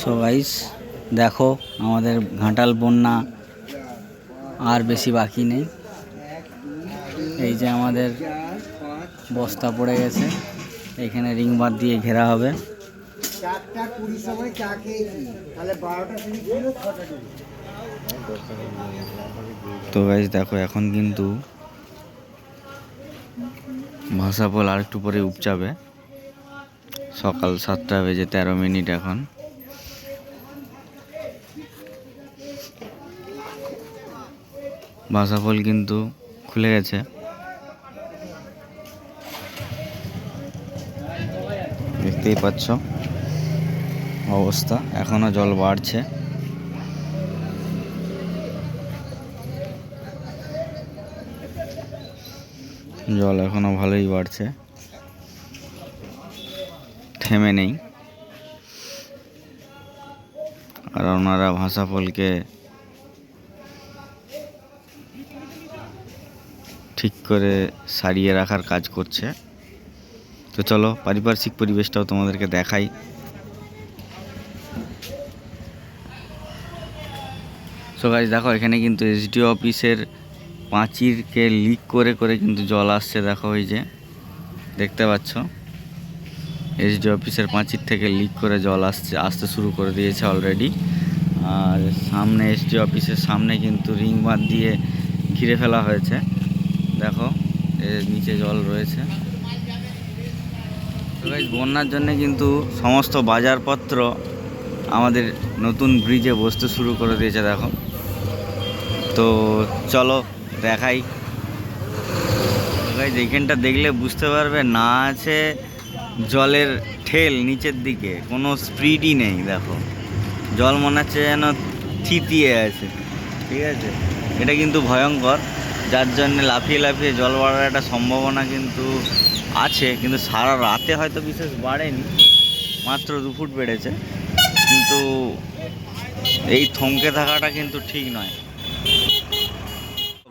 So guys দেখো আমাদের ঘাটাল বন্যা আর বেশি বাকি নেই। এই যে আমাদের বস্তা পড়ে গেছে এখানে রিং বাদ দিয়ে ঘেরা হবে। চারটা কুড়ি সময় চা খেয়েছি তাহলে বারোটা কুড়ি ছিল ছটা তো গাইস দেখো এখন কিন্তু ভাষাপোল আর একটু পরে উপচাবে। সকাল সাতটা বেজে তেরো মিনিট এখন। ভাষাপোল কিন্তু খুলে গেছে। দেখতেই পাচ্ছ অবস্থা, এখনও জল বাড়ছে। জল এখনও ভালোই বাড়ছে। থেমে নেই। আর ওনারা ভাষাফলকে ঠিক করে সারিয়ে রাখার কাজ করছে। তো চলো, পারিপার্শ্বিক পরিবেশটাও তোমাদেরকে দেখাই। সো গাইজ দেখো, এখানে কিন্তু এসডিও অফিসের পাঁচিরকে লিক করে করে কিন্তু জল আসছে। দেখো ওই যে, দেখতে পাচ্ছ? এসডি অফিসের পাঁচির থেকে লিক করে জল আসছে, আসতে শুরু করে দিয়েছে অলরেডি আর সামনে এসডি অফিসের সামনে কিন্তু রিং বাঁধ দিয়ে ঘিরে ফেলা হয়েছে। দেখো এর নিচে জল রয়েছে। বন্যার জন্য কিন্তু সমস্ত বাজারপত্র আমাদের নতুন ব্রিজে বসতে শুরু করে দিয়েছে, দেখো। তো চলো দেখাই। এইখানটা দেখলে বুঝতে পারবে, না আছে জলের ঠেল নিচের দিকে, কোনো স্পিডই নেই, দেখো। জল মনে হচ্ছে যেন থিতিয়ে আছে, ঠিক আছে? এটা কিন্তু ভয়ঙ্কর, যার জন্যে লাফিয়ে লাফিয়ে জল বাড়ার একটা সম্ভাবনা কিন্তু আছে, কিন্তু সারা রাতে হয়তো বিশেষ বাড়েনি, মাত্র দু ফুট বেড়েছে, কিন্তু এই থমকে থাকাটা কিন্তু ঠিক নয়।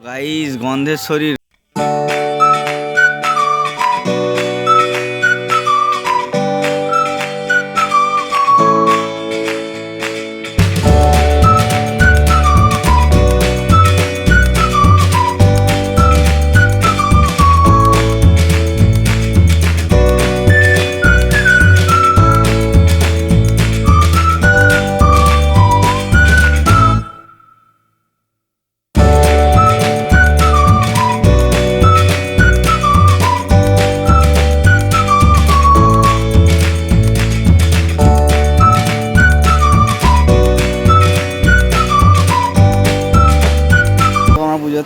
গাইস গন্ধের শরীর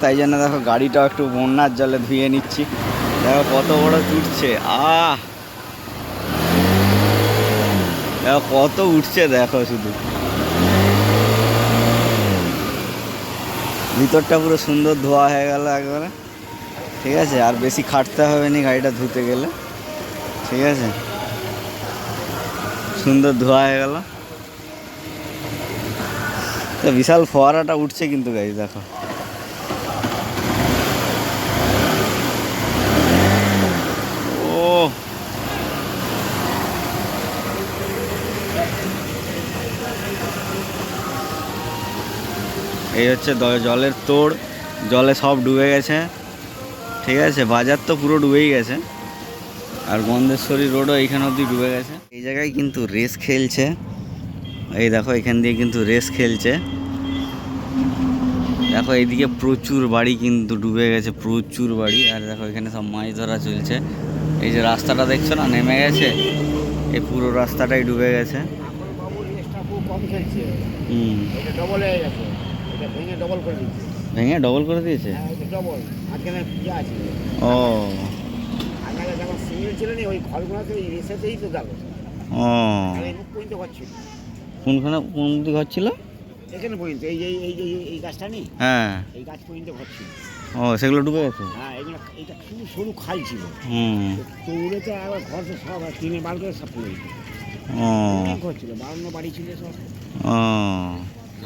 তাই জন্য দেখো গাড়িটাও একটু বন্যার জলে ধুয়ে নিচ্ছি। দেখো কত বড় উঠছে। আহ! দেখো কত উঠছে দেখো শুধু। ভিতরটা পুরো সুন্দর ধোয়া হয়ে গেল একবারে। ঠিক আছে, আর বেশি খাটতে হবে না গাড়িটা ধুতে গেলে। ঠিক আছে? সুন্দর ধোয়া হয়ে গেল। বিশাল ফোয়ারাটা উঠছে কিন্তু গাড়ি, দেখো। ও এই হচ্ছে জলের তোড়। জলে সব ডুবে গেছে। ঠিক আছে, বাজার তো পুরো ডুবেই গেছে। আর গন্ধেশ্বরী রোডও এইখান অবধি ডুবে গেছে। এই জায়গায় কিন্তু রেস খেলছে। এই দেখো, এখান দিয়ে কিন্তু রেস খেলছে। দেখো, এইদিকে প্রচুর বাড়ি কিন্তু ডুবে গেছে, প্রচুর বাড়ি। আর দেখো, এখানে সব মাছ ধরা চলছে। এই যে রাস্তাটা দেখছ না নেমে গেছে? এই পুরো রাস্তাটাই ডুবে গেছে। ভেঙে ডবল করে দিচ্ছে ভেঙে ডবল করে দিয়েছে? ও। কোনখানে কোন ঘর ছিল এখানে পর্যন্ত এই যে এই যে এই গাছটা নেই হ্যাঁ। এই গাছ পর্যন্ত ঘর ছিল ও সেগুলো ডুবে? গেছে হ্যাঁ এগুলো এটা খুব সরু খাল ছিল। হুম। তো উড়েতে আবার ঘর তো সব টিনের বাড়ি করে সব পড়ে ও। ঘর ছিল বারান্ন বাড়ি ছিল সব। ও।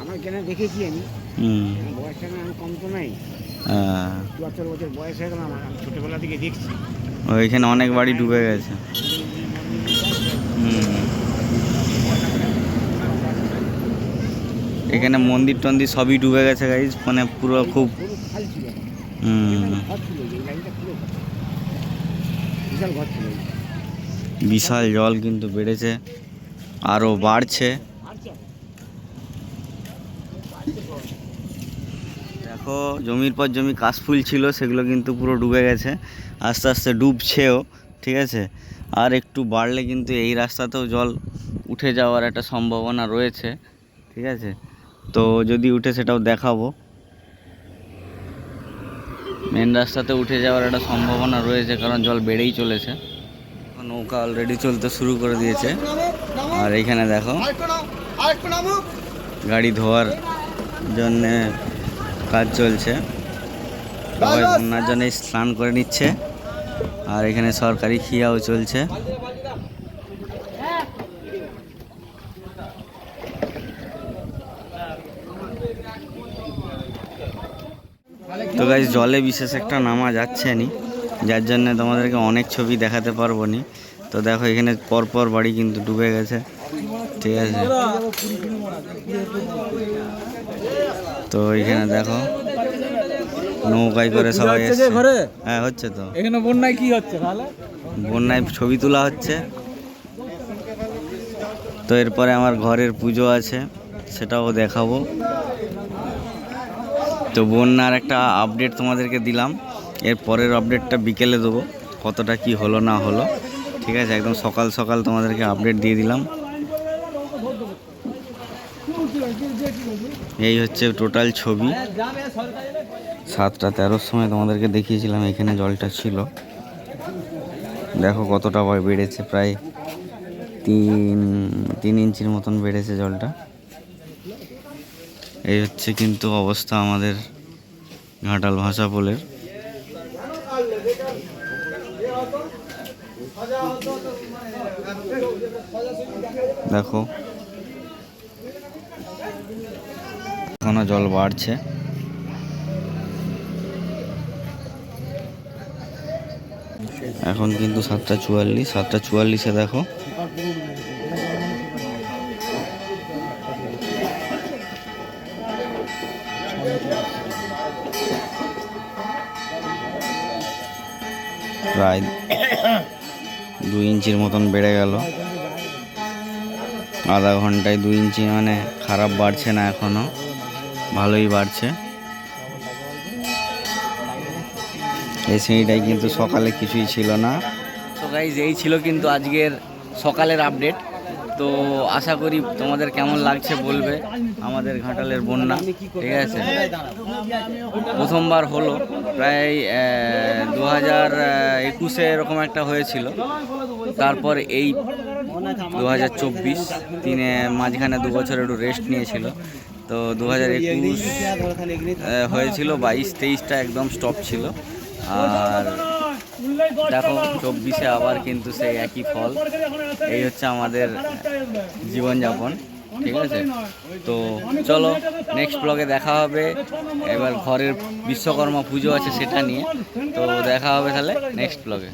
আমার কেন দেখেছি আমি? হুম। বয়সটা না আমি কম তো নাই হ্যাঁ। চুয়াত্তর বছর বয়স হয়ে গেল আমার আমি ছোটোবেলা থেকে দেখছি। ওইখানে অনেক বাড়ি ডুবে গেছে। এখানে মন্দির টন্দির সবই ডুবে গেছে গাইজ মানে পুরো খুব বিশাল জল কিন্তু বেড়েছে, আরও বাড়ছে। দেখো, জমির পর জমি কাশফুল ছিল, সেগুলো কিন্তু পুরো ডুবে গেছে। আস্তে আস্তে ডুবছেও, ঠিক আছে? আর একটু বাড়লে কিন্তু এই রাস্তাতেও জল উঠে যাওয়ার একটা সম্ভাবনা রয়েছে, ঠিক আছে? তো যদি উঠে সেটাও দেখাবো। মেন রাস্তাতে উঠে যাওয়ার একটা সম্ভাবনা রয়েছে, কারণ জল বেড়েই চলেছে। নৌকা অলরেডি চলতে শুরু করে দিয়েছে। আর এখানে দেখো, গাড়ি ধোয়ার জন্যে কাজ চলছে। সবাই বন্যার জন্য স্নান করে নিচ্ছে। আর এখানে সরকারি খিয়াও চলছে। তো গাইজ জলে বিশেষ একটা নামা যাচ্ছে নি যার জন্য তোমাদেরকে অনেক ছবি দেখাতে পারব নি। তো দেখো এখানে পরপর বাড়ি কিন্তু ডুবে গেছে। ঠিক আছে। তো এখানে দেখো নৌকায় করে সবাই এসছে। হ্যাঁ হচ্ছে তো। এখানে বন্যায় কি হচ্ছে তাহলে? বন্যায় ছবি তোলা হচ্ছে। তো এরপরে আমার ঘরের পুজো আছে সেটাও দেখাবো। তো বন্যার একটা আপডেট তোমাদেরকে দিলাম। এর পরের আপডেটটা বিকেলে দেবো, কতটা কি হলো না হলো। ঠিক আছে, একদম সকাল সকাল তোমাদেরকে আপডেট দিয়ে দিলাম। এই হচ্ছে টোটাল ছবি। সাতটা তেরোর সময় তোমাদেরকে দেখিয়েছিলাম, এখানে জলটা ছিল। দেখো কতটা বেড়েছে, প্রায় তিন তিন ইঞ্চির মতন বেড়েছে জলটা। এই হচ্ছে কিন্তু অবস্থা আমাদের ঘাটাল ভাষা পোলের। দেখো। এখনও জল বাড়ছে। এখন কিন্তু সাতটা চুয়াল্লিশ, সাতটা চুয়াল্লিশে দেখো। প্রায় দু ইঞ্চির মতন বেড়ে গেল। আধা ঘন্টায় দু ইঞ্চি মানে খারাপ বাড়ছে না এখনও ভালোই বাড়ছে। এই সিঁড়িটাই কিন্তু সকালে কিছুই ছিল না। তো গাইজ এই ছিল কিন্তু আজকের সকালের আপডেট তো আশা করি তোমাদের কেমন লাগছে বলবে আমাদের ঘাটালের বন্যা, ঠিক আছে? প্রথমবার হলো, প্রায় দু হাজার একুশে এরকম একটা হয়েছিল। তারপর এই দু হাজার চব্বিশ তিনে মাঝখানে দু বছর একটু রেস্ট নিয়েছিল। তো দু হাজার একুশ হয়েছিল, বাইশ, তেইশটা একদম স্টপ ছিল। আর দেখো, চব্বিশে আবার কিন্তু সেই একই ফল। এই হচ্ছে আমাদের জীবনযাপন, ঠিক আছে? তো চলো নেক্সট ব্লগে দেখা হবে। এবার ঘরের বিশ্বকর্মা পুজো আছে সেটা নিয়ে। তো দেখা হবে তাহলে নেক্সট ব্লগে